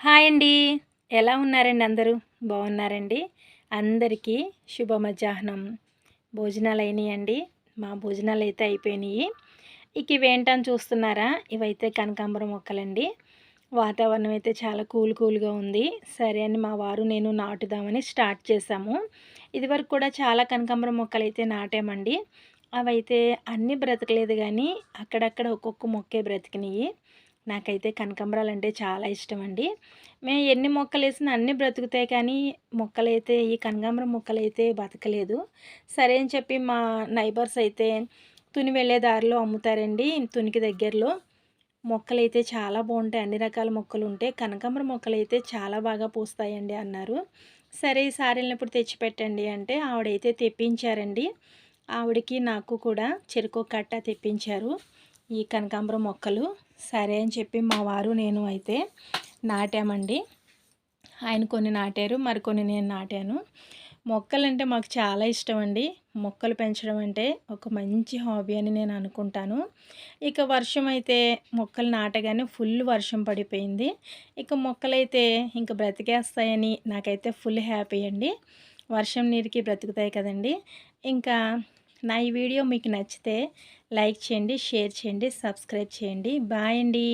Hi అండి. ఎలా ఉన్నారండి అందరూ? బాగున్నారండి. అందరికీ శుభ మధ్యాహ్నం భోజనాలు అయినాయండి మా భోజనాలు అయితే అయిపోయినాయి. ఇక ఇవేంటని చూస్తున్నారా? ఇవైతే కనకాంబరం మొక్కలండి. వాతావరణం అయితే చాలా కూల్ కూల్గా ఉంది. సరే అని మా వారు నేను నాటుదామని స్టార్ట్ చేశాము. ఇదివరకు కూడా చాలా కనకాంబరం మొక్కలు అయితే నాటామండి. అవైతే అన్నీ బ్రతకలేదు కానీ అక్కడక్కడ ఒక్కొక్క మొక్కే బ్రతికినాయి. నాకైతే కనకాంబరాలు అంటే చాలా ఇష్టం అండి మేము ఎన్ని మొక్కలు వేసినా అన్నీ బ్రతుకుతాయి కానీ మొక్కలైతే ఈ కనకాంబరం మొక్కలైతే బతకలేదు. సరే అని చెప్పి మా నైబర్స్ అయితే తుని వెళ్ళే దారిలో అమ్ముతారండి తునికి దగ్గరలో. మొక్కలైతే చాలా బాగుంటాయి. అన్ని రకాల మొక్కలు ఉంటాయి. కనకాంబరం మొక్కలు అయితే చాలా బాగా పూస్తాయండి అన్నారు. సరే ఈసారి వెళ్ళినప్పుడు తెచ్చిపెట్టండి అంటే ఆవిడైతే తెప్పించారండి. ఆవిడకి నాకు కూడా చెరుకు కట్ట తెప్పించారు. ఈ కనకాంబరం మొక్కలు. సరే అని చెప్పి మా వారు నేను అయితే నాటామండి. ఆయన కొన్ని నాటారు మరికొన్ని నేను నాటాను. మొక్కలు అంటే మాకు చాలా ఇష్టం అండి మొక్కలు పెంచడం అంటే ఒక మంచి హాబీ అని నేను అనుకుంటాను. ఇక వర్షం అయితే మొక్కలు నాటగానే ఫుల్ వర్షం పడిపోయింది. ఇక మొక్కలైతే ఇంక బ్రతికేస్తాయని నాకైతే ఫుల్ హ్యాపీ అండి. వర్షం నీరుకి బ్రతుకుతాయి కదండి. ఇంకా నా ఈ వీడియో మీకు నచ్చితే లైక్ చేయండి షేర్ చేయండి సబ్స్క్రైబ్ చేయండి. బాయ్ అండి.